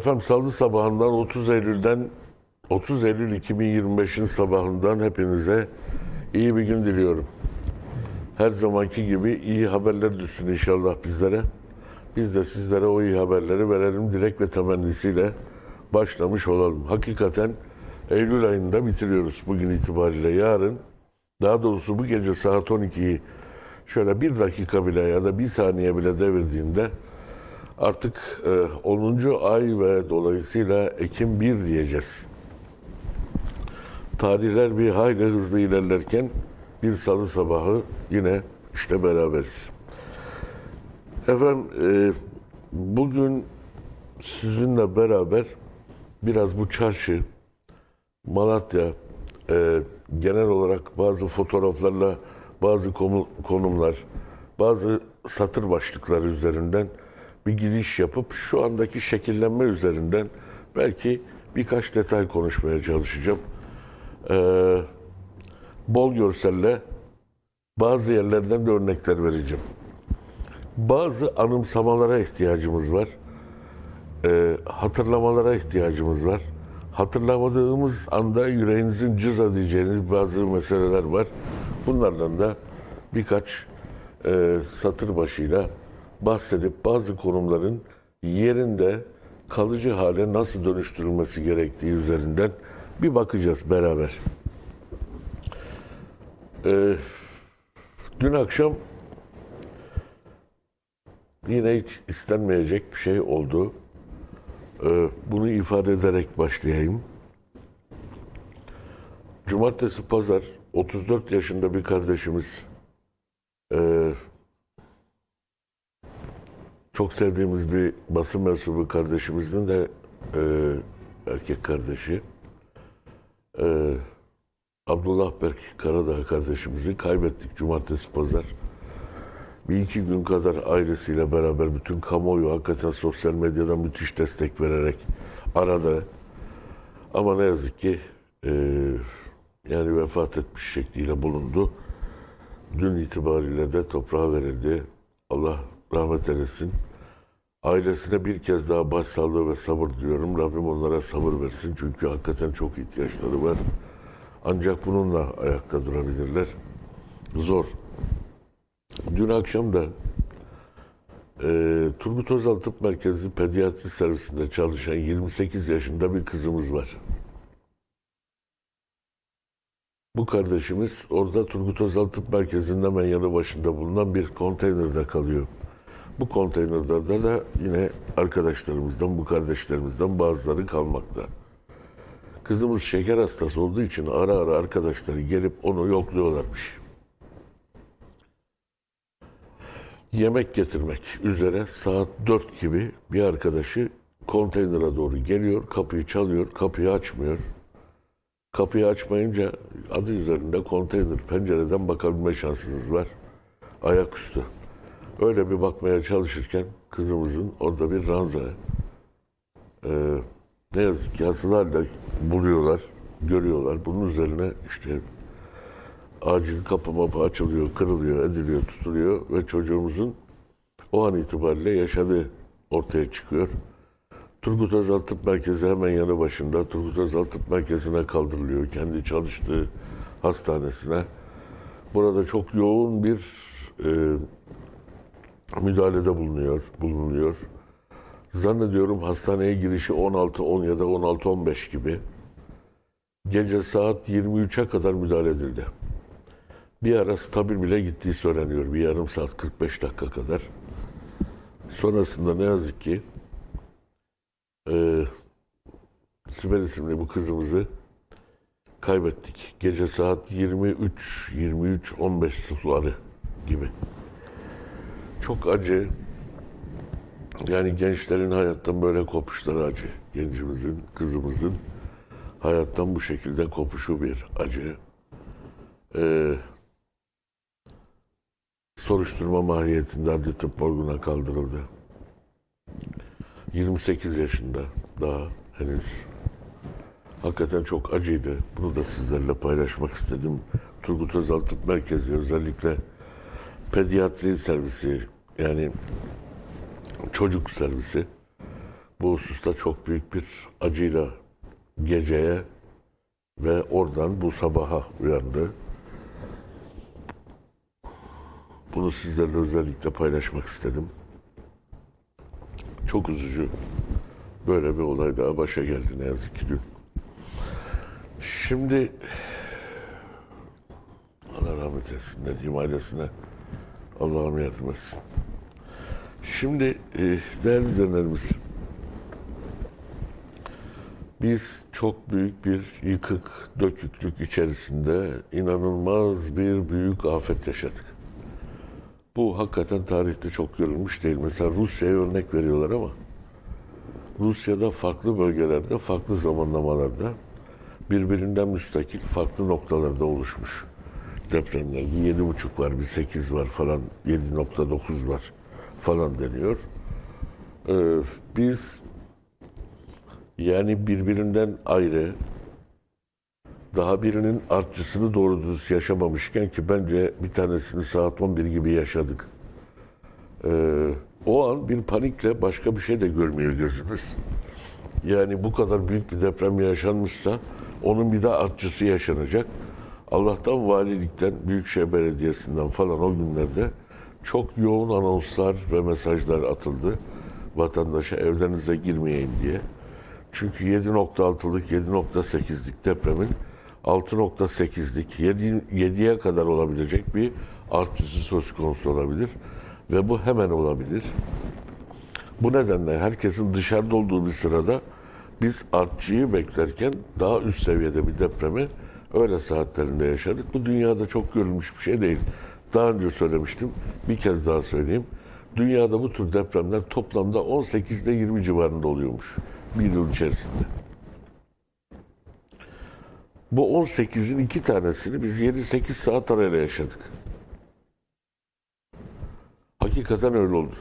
Efendim salı sabahından 30 Eylül'den 30 Eylül 2025'in sabahından hepinize iyi bir gün diliyorum. Her zamanki gibi iyi haberler düşsün inşallah bizlere. Biz de sizlere o iyi haberleri verelim dilek ve temennisiyle başlamış olalım. Hakikaten Eylül ayında bitiriyoruz bugün itibariyle. Yarın daha doğrusu bu gece saat 12'yi şöyle bir dakika bile ya da bir saniye bile devirdiğinde artık e, 10. ay ve dolayısıyla Ekim 1 diyeceğiz. Tarihler bir hayli hızlı ilerlerken bir salı sabahı yine işte beraberiz. Efendim e, bugün sizinle beraber biraz bu çarşı, Malatya, e, genel olarak bazı fotoğraflarla, bazı konu- konumlar, bazı satır başlıkları üzerinden bir giriş yapıp şu andaki şekillenme üzerinden belki birkaç detay konuşmaya çalışacağım. Ee, bol görselle bazı yerlerden de örnekler vereceğim. Bazı anımsamalara ihtiyacımız var. Ee, hatırlamalara ihtiyacımız var. Hatırlamadığımız anda yüreğinizin cız diyeceğiniz bazı meseleler var. Bunlardan da birkaç e, satır başıyla bahsedip bazı konumların yerinde kalıcı hale nasıl dönüştürülmesi gerektiği üzerinden bir bakacağız beraber. Ee, dün akşam yine hiç istenmeyecek bir şey oldu. Ee, bunu ifade ederek başlayayım. Cumartesi, pazar 34 yaşında bir kardeşimiz e, çok sevdiğimiz bir basın mensubu kardeşimizin de e, erkek kardeşi e, Abdullah Berk Karadağ kardeşimizi kaybettik cumartesi pazar. Bir iki gün kadar ailesiyle beraber bütün kamuoyu hakikaten sosyal medyadan müthiş destek vererek aradı. Ama ne yazık ki e, yani vefat etmiş şekliyle bulundu. Dün itibariyle de toprağa verildi. Allah rahmet eylesin. Ailesine bir kez daha başsağlığı ve sabır diliyorum. Rabbim onlara sabır versin. Çünkü hakikaten çok ihtiyaçları var. Ancak bununla ayakta durabilirler. Zor. Dün akşam da e, Turgut Özal Tıp Merkezi Pediatri Servisinde çalışan 28 yaşında bir kızımız var. Bu kardeşimiz orada Turgut Özal Tıp Merkezi'nin hemen yanı başında bulunan bir konteynerde kalıyor. Bu konteynerlerde de yine arkadaşlarımızdan, bu kardeşlerimizden bazıları kalmakta. Kızımız şeker hastası olduğu için ara ara arkadaşları gelip onu yokluyorlarmış. Yemek getirmek üzere saat 4 gibi bir arkadaşı konteynere doğru geliyor, kapıyı çalıyor, kapıyı açmıyor. Kapıyı açmayınca adı üzerinde konteyner pencereden bakabilme şansınız var. Ayaküstü. Öyle bir bakmaya çalışırken kızımızın orada bir ranza e, ne yazık ki hasılarla buluyorlar, görüyorlar. Bunun üzerine işte acil kapı mapı açılıyor, kırılıyor, ediliyor, tutuluyor ve çocuğumuzun o an itibariyle yaşadığı ortaya çıkıyor. Turgut Özal Tıp Merkezi hemen yanı başında. Turgut Özal Tıp Merkezi'ne kaldırılıyor. Kendi çalıştığı hastanesine. Burada çok yoğun bir e, müdahalede bulunuyor, bulunuyor. Zannediyorum hastaneye girişi 16-10 ya da 16-15 gibi. Gece saat 23'e kadar müdahale edildi. Bir ara stabil bile gittiği söyleniyor. Bir yarım saat 45 dakika kadar. Sonrasında ne yazık ki e, Sibel isimli bu kızımızı kaybettik. Gece saat 23, 23, 15 suları gibi. Çok acı. Yani gençlerin hayattan böyle kopuşları acı. Gencimizin, kızımızın hayattan bu şekilde kopuşu bir acı. Ee, soruşturma mahiyetinde adli tıp morguna kaldırıldı. 28 yaşında daha henüz. Hakikaten çok acıydı. Bunu da sizlerle paylaşmak istedim. Turgut Özal Tıp Merkezi özellikle pediatri servisi yani çocuk servisi bu hususta çok büyük bir acıyla geceye ve oradan bu sabaha uyandı. Bunu sizlerle özellikle paylaşmak istedim. Çok üzücü. Böyle bir olay daha başa geldi ne yazık ki dün. Şimdi Allah rahmet etsin ne diyeyim ailesine Allah'ım yardım etsin. Şimdi e, değerli izleyenlerimiz biz çok büyük bir yıkık, döküklük içerisinde inanılmaz bir büyük afet yaşadık. Bu hakikaten tarihte çok görülmüş değil. Mesela Rusya'ya örnek veriyorlar ama Rusya'da farklı bölgelerde, farklı zamanlamalarda birbirinden müstakil farklı noktalarda oluşmuş depremler. Bir yedi buçuk var, bir sekiz var falan, 7.9 var falan deniyor. Ee, biz yani birbirinden ayrı daha birinin artçısını doğru düz yaşamamışken ki bence bir tanesini saat 11 gibi yaşadık. Ee, o an bir panikle başka bir şey de görmüyor gözümüz. Yani bu kadar büyük bir deprem yaşanmışsa onun bir de artçısı yaşanacak. Allah'tan valilikten, Büyükşehir Belediyesi'nden falan o günlerde çok yoğun anonslar ve mesajlar atıldı vatandaşa evlerinize girmeyin diye. Çünkü 7.6'lık, 7.8'lik depremin 6.8'lik, 7, 7'ye kadar olabilecek bir artçısı söz konusu olabilir. Ve bu hemen olabilir. Bu nedenle herkesin dışarıda olduğu bir sırada biz artçıyı beklerken daha üst seviyede bir depremi öyle saatlerinde yaşadık. Bu dünyada çok görülmüş bir şey değil. Daha önce söylemiştim. Bir kez daha söyleyeyim. Dünyada bu tür depremler toplamda 18 ile 20 civarında oluyormuş. Bir yıl içerisinde. Bu 18'in iki tanesini biz 7-8 saat arayla yaşadık. Hakikaten öyle oldu.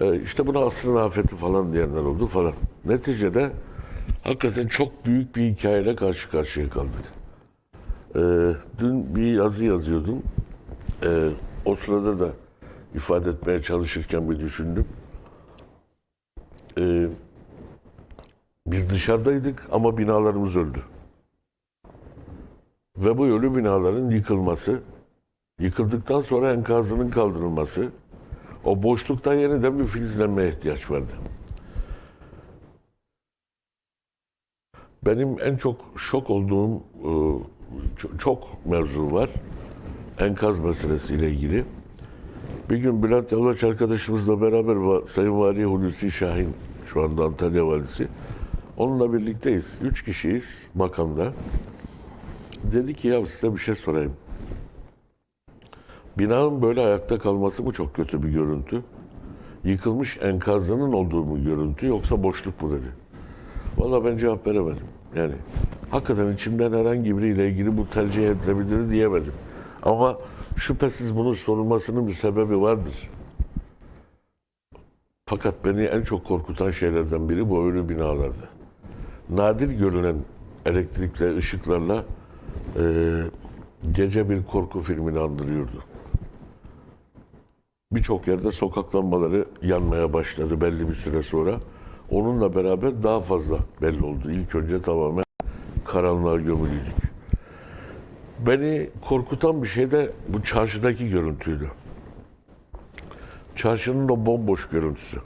Ee, işte buna asrın afeti falan diyenler oldu falan. Neticede hakikaten çok büyük bir hikayeyle karşı karşıya kaldık. Ee, dün bir yazı yazıyordum. Ee, o sırada da ifade etmeye çalışırken bir düşündüm. Ee, biz dışarıdaydık ama binalarımız öldü. Ve bu ölü binaların yıkılması, yıkıldıktan sonra enkazının kaldırılması, o boşlukta yeniden bir filizlenmeye ihtiyaç vardı. Benim en çok şok olduğum e, çok mevzu var. Enkaz meselesiyle ilgili. Bir gün Bülent Yalvaç arkadaşımızla beraber Sayın Vali Hulusi Şahin, şu anda Antalya Valisi, onunla birlikteyiz. Üç kişiyiz makamda. Dedi ki ya size bir şey sorayım. Binanın böyle ayakta kalması mı çok kötü bir görüntü? Yıkılmış enkazının olduğu mu görüntü yoksa boşluk mu dedi. Valla ben cevap veremedim. Yani hakikaten içimden herhangi biriyle ilgili bu tercih edilebilir diyemedim. Ama şüphesiz bunun sorulmasının bir sebebi vardır. Fakat beni en çok korkutan şeylerden biri bu ölü binalarda. Nadir görülen elektrikle, ışıklarla e, gece bir korku filmini andırıyordu. Birçok yerde sokak lambaları yanmaya başladı belli bir süre sonra. Onunla beraber daha fazla belli oldu. İlk önce tamamen karanlığa gömülüydük. Beni korkutan bir şey de bu çarşıdaki görüntüydü. Çarşının o bomboş görüntüsü.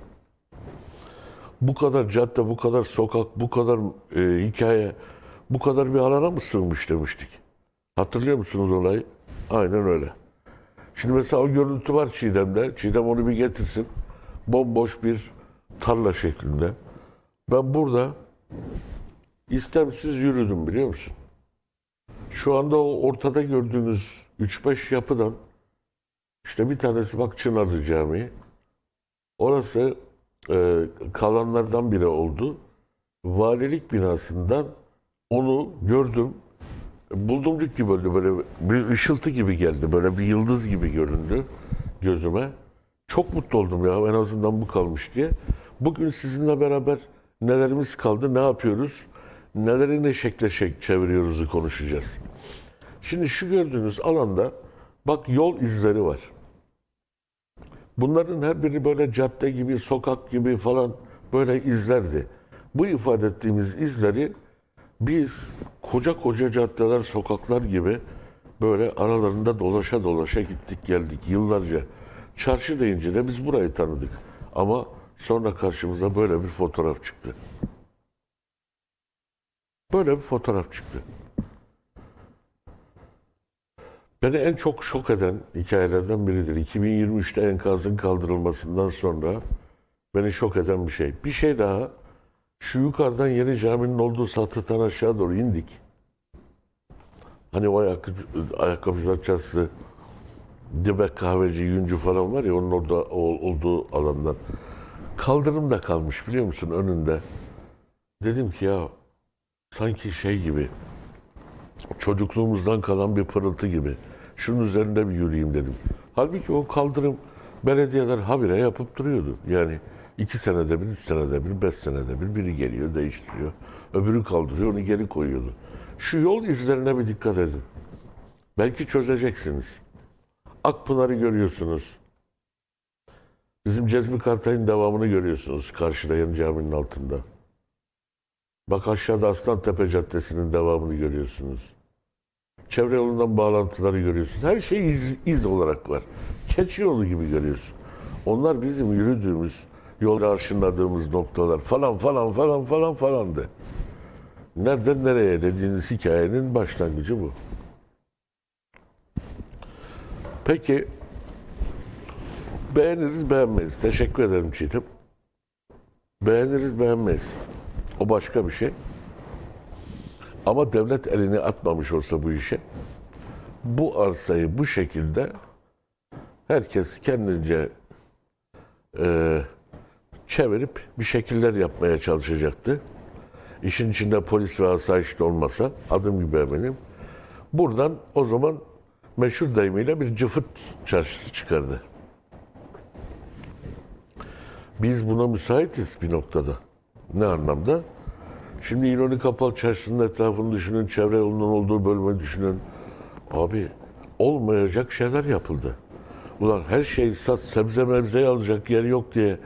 Bu kadar cadde, bu kadar sokak, bu kadar e, hikaye, bu kadar bir alana mı sığmış demiştik. Hatırlıyor musunuz olayı? Aynen öyle. Şimdi mesela o görüntü var Çiğdem'de. Çiğdem onu bir getirsin. Bomboş bir tarla şeklinde. Ben burada istemsiz yürüdüm biliyor musun? Şu anda o ortada gördüğünüz 3-5 yapıdan işte bir tanesi bak Çınarlı Camii. Orası e, kalanlardan biri oldu. Valilik binasından onu gördüm. buldumcuk gibi oldu böyle bir ışıltı gibi geldi. Böyle bir yıldız gibi göründü gözüme. Çok mutlu oldum ya en azından bu kalmış diye. Bugün sizinle beraber nelerimiz kaldı, ne yapıyoruz, neleri ne şekle şek çeviriyoruzu konuşacağız. Şimdi şu gördüğünüz alanda bak yol izleri var. Bunların her biri böyle cadde gibi, sokak gibi falan böyle izlerdi. Bu ifade ettiğimiz izleri biz koca koca caddeler, sokaklar gibi böyle aralarında dolaşa dolaşa gittik geldik yıllarca. Çarşı deyince de biz burayı tanıdık. Ama sonra karşımıza böyle bir fotoğraf çıktı. Böyle bir fotoğraf çıktı. Beni en çok şok eden hikayelerden biridir. 2023'te enkazın kaldırılmasından sonra beni şok eden bir şey. Bir şey daha. Şu yukarıdan yeni caminin olduğu satıhtan aşağı doğru indik. Hani o ayakkabı, ayakkabıcılar çarşısı, Dibek kahveci, Yüncü falan var ya onun orada ol- olduğu alandan. Kaldırım da kalmış biliyor musun önünde. Dedim ki ya sanki şey gibi çocukluğumuzdan kalan bir pırıltı gibi. Şunun üzerinde bir yürüyeyim dedim. Halbuki o kaldırım belediyeler habire yapıp duruyordu. Yani iki senede bir, üç senede bir, beş senede bir biri geliyor, değiştiriyor. Öbürü kaldırıyor, onu geri koyuyordu. Şu yol izlerine bir dikkat edin. Belki çözeceksiniz. Akpınar'ı görüyorsunuz. Bizim Cezmi Kartay'ın devamını görüyorsunuz karşıda yan caminin altında. Bak aşağıda Aslantepe Caddesi'nin devamını görüyorsunuz. Çevre yolundan bağlantıları görüyorsunuz. Her şey iz, iz olarak var. Keçi yolu gibi görüyorsun. Onlar bizim yürüdüğümüz, yolda arşınladığımız noktalar falan falan falan falan falandı. Nereden nereye dediğiniz hikayenin başlangıcı bu. Peki beğeniriz beğenmeyiz. Teşekkür ederim Çiğdem. Beğeniriz beğenmeyiz. O başka bir şey. Ama devlet elini atmamış olsa bu işe, bu arsayı bu şekilde herkes kendince e, çevirip bir şekiller yapmaya çalışacaktı. İşin içinde polis ve asayiş de olmasa, adım gibi eminim. Buradan o zaman meşhur deyimiyle bir cıfıt çarşısı çıkardı. Biz buna müsaitiz bir noktada. Ne anlamda? Şimdi İnönü Kapalı Çarşısı'nın etrafını düşünün, çevre yolunun olduğu bölümü düşünün. Abi olmayacak şeyler yapıldı. Ulan her şeyi sat, sebze mebze alacak yer yok diye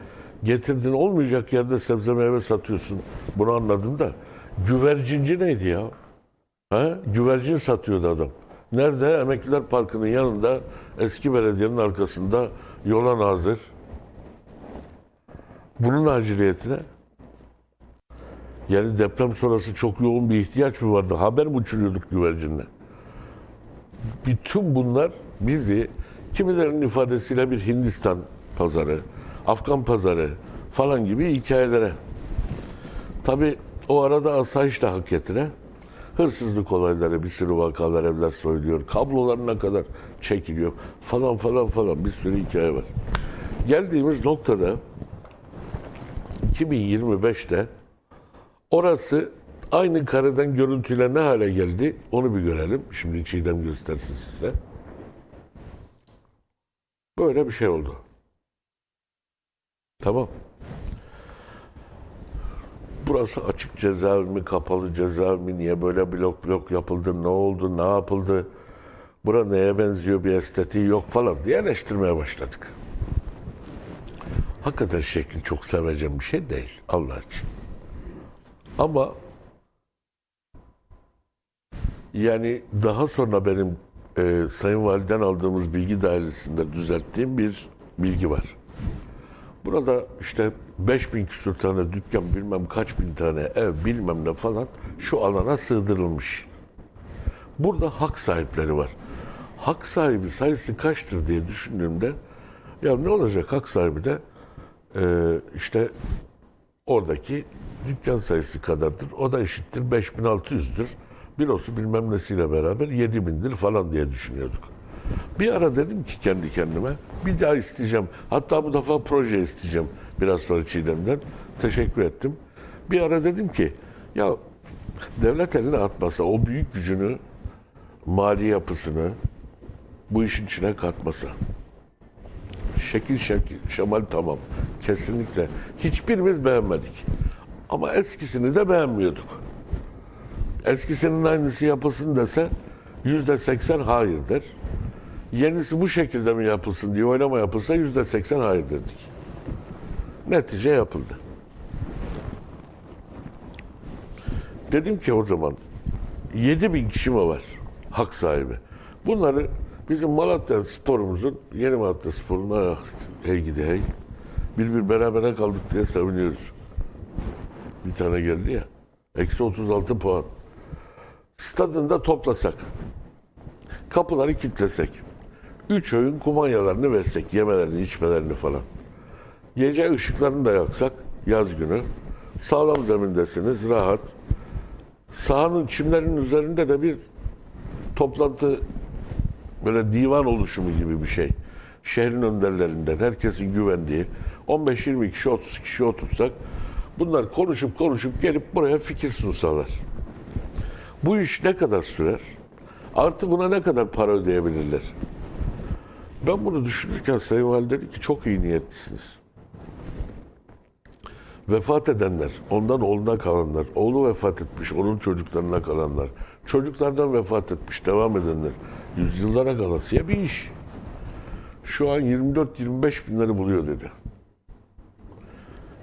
getirdin olmayacak yerde sebze meyve satıyorsun. Bunu anladım da. Güvercinci neydi ya? Ha? Güvercin satıyordu adam. Nerede? Emekliler Parkı'nın yanında eski belediyenin arkasında yola nazır. Bunun aciliyetine yani deprem sonrası çok yoğun bir ihtiyaç mı vardı? Haber mi uçuruyorduk güvercinle? Bütün bunlar bizi kimilerinin ifadesiyle bir Hindistan pazarı, Afgan pazarı falan gibi hikayelere. Tabi o arada asayiş de hak getire. Hırsızlık olayları, bir sürü vakalar, evler soyuluyor. Kablolarına kadar çekiliyor falan falan falan bir sürü hikaye var. Geldiğimiz noktada 2025'te Orası aynı kareden görüntüyle ne hale geldi onu bir görelim. Şimdi Çiğdem göstersin size. Böyle bir şey oldu. Tamam. Burası açık cezaevi mi, kapalı cezaevi mi, niye böyle blok blok yapıldı, ne oldu, ne yapıldı, bura neye benziyor, bir estetiği yok falan diye eleştirmeye başladık. Hakikaten şekli çok seveceğim bir şey değil Allah için. Ama yani daha sonra benim e, Sayın Validen aldığımız bilgi dairesinde düzelttiğim bir bilgi var. Burada işte 5000 küsur tane dükkan bilmem kaç bin tane ev bilmem ne falan şu alana sığdırılmış. Burada hak sahipleri var. Hak sahibi sayısı kaçtır diye düşündüğümde ya ne olacak hak sahibi de e, işte oradaki dükkan sayısı kadardır. O da eşittir 5600'dür. Bilosu bilmem nesiyle beraber 7000'dir falan diye düşünüyorduk. Bir ara dedim ki kendi kendime bir daha isteyeceğim. Hatta bu defa proje isteyeceğim biraz sonra Çiğdem'den. Teşekkür ettim. Bir ara dedim ki ya devlet eline atmasa o büyük gücünü mali yapısını bu işin içine katmasa. Şekil şekil, şemal tamam. Kesinlikle. Hiçbirimiz beğenmedik. Ama eskisini de beğenmiyorduk. Eskisinin aynısı yapılsın dese yüzde seksen hayır der. Yenisi bu şekilde mi yapılsın diye oylama yapılsa yüzde seksen hayır dedik. Netice yapıldı. Dedim ki o zaman 7 bin kişi mi var hak sahibi? Bunları bizim Malatya sporumuzun, yeni Malatya sporuna hey gidi hey. Bir bir berabere kaldık diye seviniyoruz. Bir tane geldi ya. Eksi 36 puan. Stadında toplasak. Kapıları kilitlesek. Üç öğün kumanyalarını versek. Yemelerini, içmelerini falan. Gece ışıklarını da yaksak yaz günü. Sağlam zemindesiniz, rahat. Sahanın çimlerinin üzerinde de bir toplantı böyle divan oluşumu gibi bir şey. Şehrin önderlerinden herkesin güvendiği 15-20 kişi 30 kişi otursak bunlar konuşup konuşup gelip buraya fikir sunsalar. Bu iş ne kadar sürer? Artı buna ne kadar para ödeyebilirler? Ben bunu düşünürken Sayın Vali dedi ki çok iyi niyetlisiniz. Vefat edenler, ondan oğluna kalanlar, oğlu vefat etmiş, onun çocuklarına kalanlar, çocuklardan vefat etmiş, devam edenler, yüzyıllara kalasıya bir iş. Şu an 24-25 binleri buluyor dedi.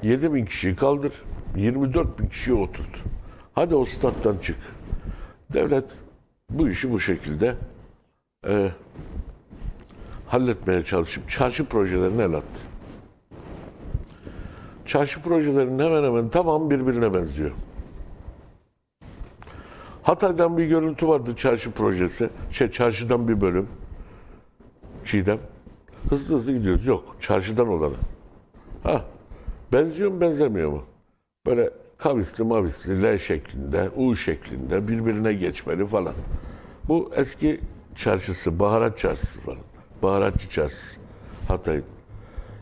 7 bin kişiyi kaldır, 24 bin kişiyi oturt. Hadi o stat'tan çık. Devlet bu işi bu şekilde e, halletmeye çalışıp çarşı projelerine el attı. Çarşı projelerinin hemen hemen tamam birbirine benziyor. Hatay'dan bir görüntü vardı çarşı projesi. Şey, çarşıdan bir bölüm. Çiğdem. Hızlı hızlı gidiyoruz. Yok. Çarşıdan olanı. Ha. Benziyor mu benzemiyor mu? Böyle kavisli mavisli L şeklinde, U şeklinde birbirine geçmeli falan. Bu eski çarşısı, baharat çarşısı falan. Baharatçı çarşısı. Hatay'ın.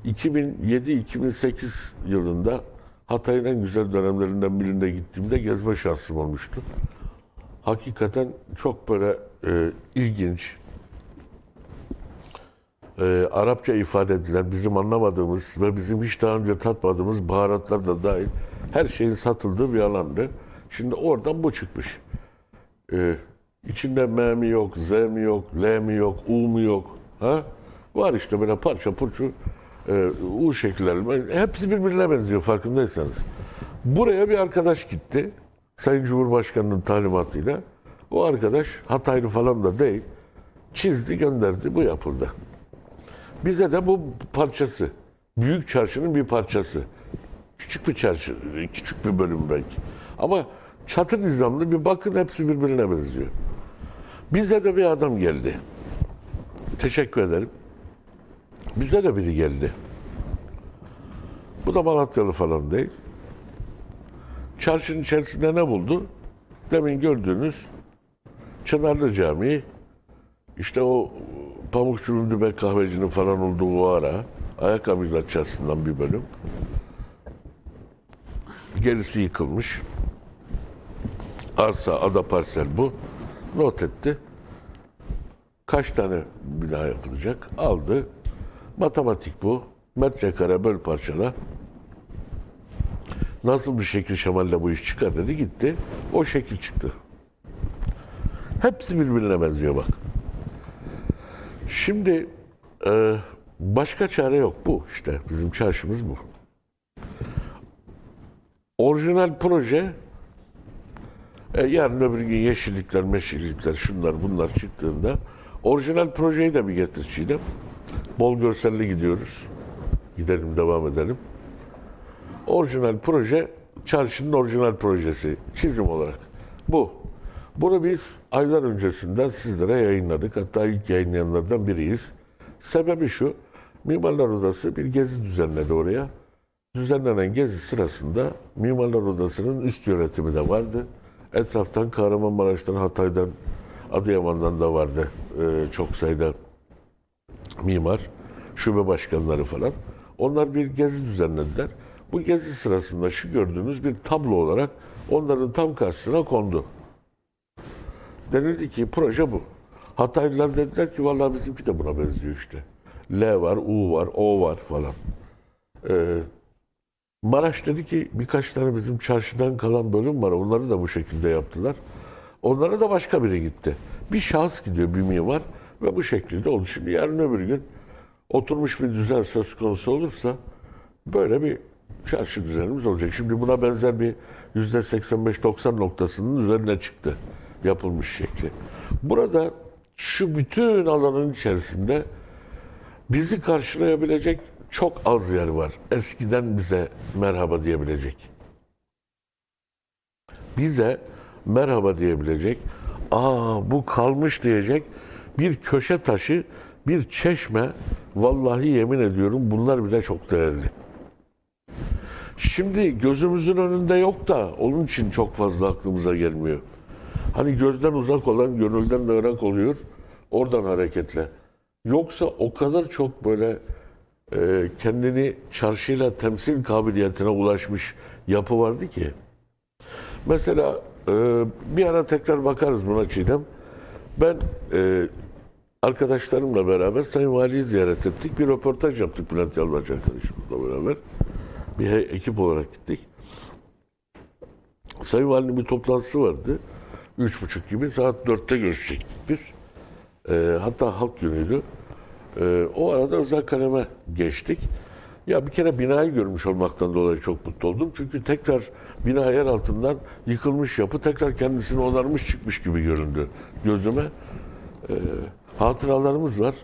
2007-2008 yılında Hatay'ın en güzel dönemlerinden birinde gittiğimde gezme şansım olmuştu. Hakikaten çok böyle e, ilginç, e, Arapça ifade edilen, bizim anlamadığımız ve bizim hiç daha önce tatmadığımız baharatlar da dahil her şeyin satıldığı bir alandı. Şimdi oradan bu çıkmış. E, içinde M mi yok, Z mi yok, L mi yok, U mu yok? Ha? Var işte böyle parça purçu e, U şekiller. Hepsi birbirine benziyor farkındaysanız. Buraya bir arkadaş gitti. Sayın Cumhurbaşkanı'nın talimatıyla. O arkadaş Hataylı falan da değil. Çizdi gönderdi. Bu yapıldı. Bize de bu parçası. Büyük çarşının bir parçası. Küçük bir çarşı, küçük bir bölüm belki. Ama çatı nizamlı bir bakın hepsi birbirine benziyor. Bize de bir adam geldi. Teşekkür ederim. Bize de biri geldi. Bu da Malatyalı falan değil. Çarşının içerisinde ne buldu? Demin gördüğünüz Çınarlı Camii, işte o Pamukçu'nun Dübe kahvecinin falan olduğu o ara, ayakkabıcılar çarşısından bir bölüm. Gerisi yıkılmış. Arsa, ada parsel bu. Not etti. Kaç tane bina yapılacak? Aldı. Matematik bu. Metrekare böl parçala. Nasıl bir şekil şemalle bu iş çıkar dedi gitti. O şekil çıktı. Hepsi birbirine benziyor bak. Şimdi e, başka çare yok bu işte bizim çarşımız bu. Orijinal proje e, yarın öbür gün yeşillikler, meşillikler, şunlar bunlar çıktığında orijinal projeyi de bir getir Çiğdem. Bol görselli gidiyoruz. Gidelim devam edelim. Orijinal proje çarşının orijinal projesi çizim olarak. Bu. Bunu biz aylar öncesinden sizlere yayınladık. Hatta ilk yayınlayanlardan biriyiz. Sebebi şu. Mimarlar Odası bir gezi düzenledi oraya. Düzenlenen gezi sırasında Mimarlar Odası'nın üst yönetimi de vardı. Etraftan Kahramanmaraş'tan, Hatay'dan, Adıyaman'dan da vardı ee, çok sayıda mimar, şube başkanları falan. Onlar bir gezi düzenlediler. Bu gezi sırasında şu gördüğünüz bir tablo olarak onların tam karşısına kondu. Denildi ki proje bu. Hataylılar dediler ki vallahi bizimki de buna benziyor işte. L var, U var, O var falan. Ee, Maraş dedi ki birkaç tane bizim çarşıdan kalan bölüm var. Onları da bu şekilde yaptılar. Onlara da başka biri gitti. Bir şahıs gidiyor, bir mimar ve bu şekilde oldu. Şimdi yarın öbür gün oturmuş bir düzen söz konusu olursa böyle bir çarşı düzenimiz olacak. Şimdi buna benzer bir yüzde 85-90 noktasının üzerine çıktı yapılmış şekli. Burada şu bütün alanın içerisinde bizi karşılayabilecek çok az yer var. Eskiden bize merhaba diyebilecek. Bize merhaba diyebilecek, aa bu kalmış diyecek bir köşe taşı, bir çeşme, vallahi yemin ediyorum bunlar bile çok değerli. Şimdi gözümüzün önünde yok da onun için çok fazla aklımıza gelmiyor. Hani gözden uzak olan gönülden de ırak oluyor. Oradan hareketle. Yoksa o kadar çok böyle e, kendini çarşıyla temsil kabiliyetine ulaşmış yapı vardı ki. Mesela e, bir ara tekrar bakarız buna Çiğdem. Ben e, arkadaşlarımla beraber Sayın Vali'yi ziyaret ettik. Bir röportaj yaptık Bülent Yalvaç arkadaşımızla beraber. Bir ekip olarak gittik. Sayın Vali'nin bir toplantısı vardı. Üç buçuk gibi saat dörtte görüşecektik biz. E, hatta halk günüydü. E, o arada özel kaleme geçtik. Ya bir kere binayı görmüş olmaktan dolayı çok mutlu oldum. Çünkü tekrar bina yer altından yıkılmış yapı tekrar kendisini onarmış çıkmış gibi göründü gözüme. E, hatıralarımız var.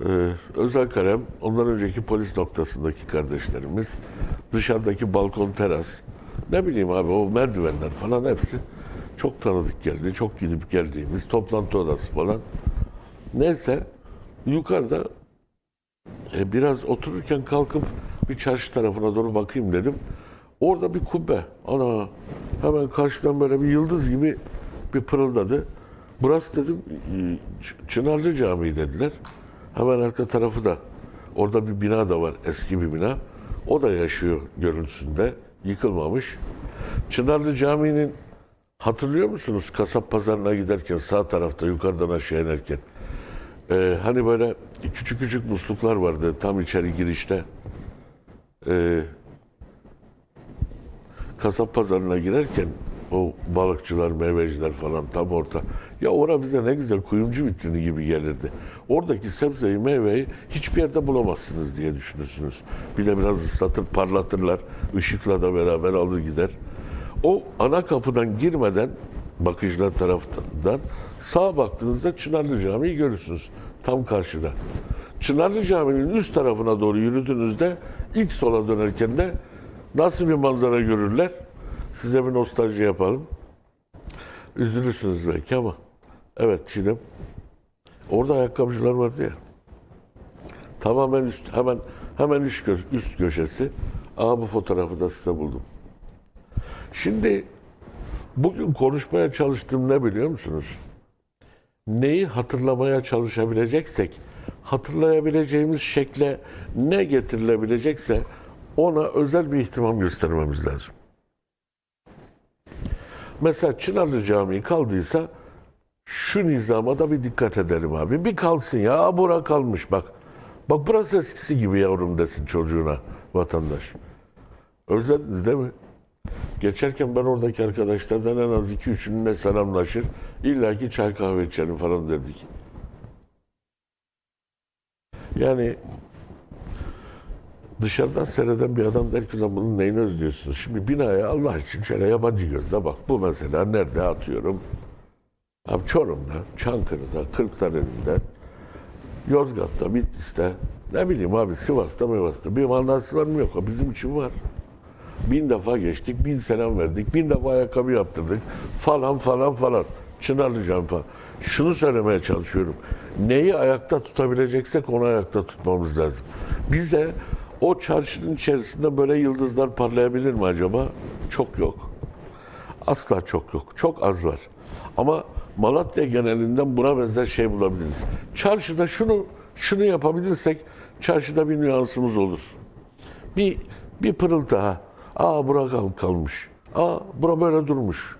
E, özel kalem, ondan önceki polis noktasındaki kardeşlerimiz, dışarıdaki balkon teras, ne bileyim abi o merdivenler falan hepsi çok tanıdık geldi. Çok gidip geldiğimiz toplantı odası falan. Neyse yukarıda e, biraz otururken kalkıp bir çarşı tarafına doğru bakayım dedim. Orada bir kubbe. Ana hemen karşıdan böyle bir yıldız gibi bir pırıldadı. Burası dedim Çınarlı Camii dediler. Hemen arka tarafı da orada bir bina da var eski bir bina. O da yaşıyor görüntüsünde. Yıkılmamış. Çınarlı Camii'nin hatırlıyor musunuz? Kasap pazarına giderken sağ tarafta yukarıdan aşağı inerken. Ee, hani böyle küçük küçük musluklar vardı tam içeri girişte. Ee, kasap pazarına girerken o balıkçılar, meyveciler falan tam orta. Ya ora bize ne güzel kuyumcu vitrini gibi gelirdi. Oradaki sebzeyi, meyveyi hiçbir yerde bulamazsınız diye düşünürsünüz. Bir de biraz ıslatır, parlatırlar. ışıkla da beraber alır gider. O ana kapıdan girmeden bakıcılar tarafından sağa baktığınızda Çınarlı Camii'yi görürsünüz. Tam karşıda. Çınarlı Camii'nin üst tarafına doğru yürüdüğünüzde ilk sola dönerken de nasıl bir manzara görürler? Size bir nostalji yapalım. Üzülürsünüz belki ama. Evet Çiğdem. Orada ayakkabıcılar vardı ya. Tamamen üst, hemen hemen üst, gö- üst köşesi. Aa bu fotoğrafı da size buldum. Şimdi bugün konuşmaya çalıştığım ne biliyor musunuz? Neyi hatırlamaya çalışabileceksek, hatırlayabileceğimiz şekle ne getirilebilecekse ona özel bir ihtimam göstermemiz lazım. Mesela Çınarlı Camii kaldıysa şu nizama da bir dikkat edelim abi. Bir kalsın ya, bura kalmış bak. Bak burası eskisi gibi yavrum desin çocuğuna vatandaş. Özlediniz değil mi? Geçerken ben oradaki arkadaşlardan en az iki üçünle selamlaşır. İlla ki çay kahve içelim falan derdik. Yani dışarıdan seyreden bir adam der ki lan bunun neyini özlüyorsunuz? Şimdi binaya Allah için şöyle yabancı gözle bak. Bu mesela nerede atıyorum? Abi Çorum'da, Çankırı'da, Kırklareli'nde, Yozgat'ta, Bitlis'te, ne bileyim abi Sivas'ta, Mivas'ta bir manası var mı yok? Bizim için var. Bin defa geçtik, bin selam verdik, bin defa ayakkabı yaptırdık falan falan falan. Çınarlı Cami falan. Şunu söylemeye çalışıyorum. Neyi ayakta tutabileceksek onu ayakta tutmamız lazım. Bize o çarşının içerisinde böyle yıldızlar parlayabilir mi acaba? Çok yok. Asla çok yok. Çok az var. Ama Malatya genelinden buna benzer şey bulabiliriz. Çarşıda şunu şunu yapabilirsek çarşıda bir nüansımız olur. Bir bir pırıltı ha. Aa bura kalmış. Aa bura böyle durmuş.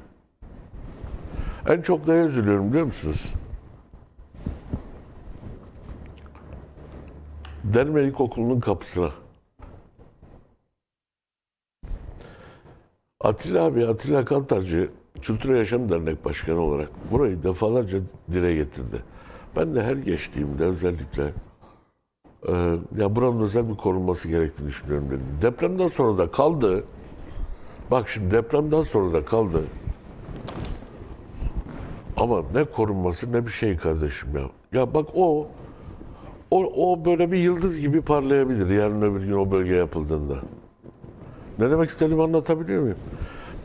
En çok neye üzülüyorum biliyor musunuz? Derme İlkokulu'nun kapısına. Atilla abi, Atilla Kantarcı Kültür Yaşam Dernek Başkanı olarak burayı defalarca dile getirdi. Ben de her geçtiğimde özellikle e, ya buranın özel bir korunması gerektiğini düşünüyorum dedim. Depremden sonra da kaldı. Bak şimdi depremden sonra da kaldı. Ama ne korunması ne bir şey kardeşim ya. Ya bak o o, o böyle bir yıldız gibi parlayabilir yarın öbür gün o bölge yapıldığında. Ne demek istediğimi anlatabiliyor muyum?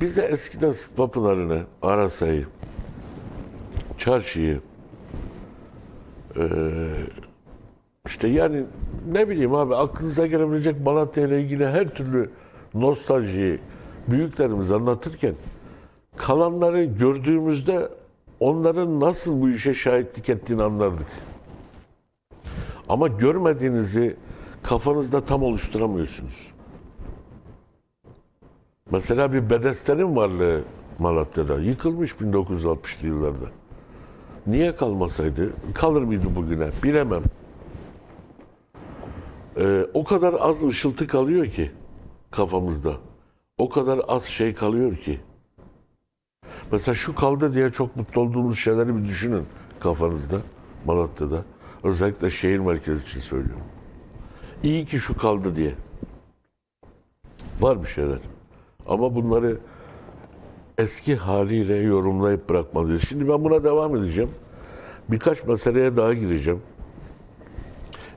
Bize eskiden Sıtma Pınarı'nı, Arasa'yı, Çarşı'yı, eee, işte yani ne bileyim abi aklınıza gelebilecek Malatya ile ilgili her türlü nostaljiyi büyüklerimiz anlatırken kalanları gördüğümüzde onların nasıl bu işe şahitlik ettiğini anlardık. Ama görmediğinizi kafanızda tam oluşturamıyorsunuz. Mesela bir bedestenin varlığı Malatya'da yıkılmış 1960'lı yıllarda. Niye kalmasaydı? Kalır mıydı bugüne? Bilemem. Ee, o kadar az ışıltı kalıyor ki kafamızda. O kadar az şey kalıyor ki. Mesela şu kaldı diye çok mutlu olduğumuz şeyleri bir düşünün kafanızda, Malatya'da. Özellikle şehir merkezi için söylüyorum. İyi ki şu kaldı diye. Var bir şeyler. Ama bunları eski haliyle yorumlayıp bırakmalıyız. Şimdi ben buna devam edeceğim. Birkaç meseleye daha gireceğim.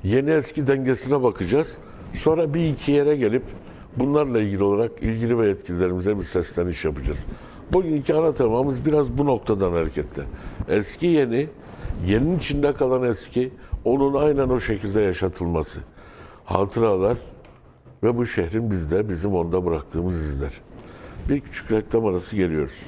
Yeni eski dengesine bakacağız. Sonra bir iki yere gelip bunlarla ilgili olarak ilgili ve yetkililerimize bir sesleniş yapacağız. Bugünkü ana temamız biraz bu noktadan hareketle. Eski yeni, yeninin içinde kalan eski, onun aynen o şekilde yaşatılması. Hatıralar ve bu şehrin bizde, bizim onda bıraktığımız izler. Bir küçük reklam arası geliyoruz.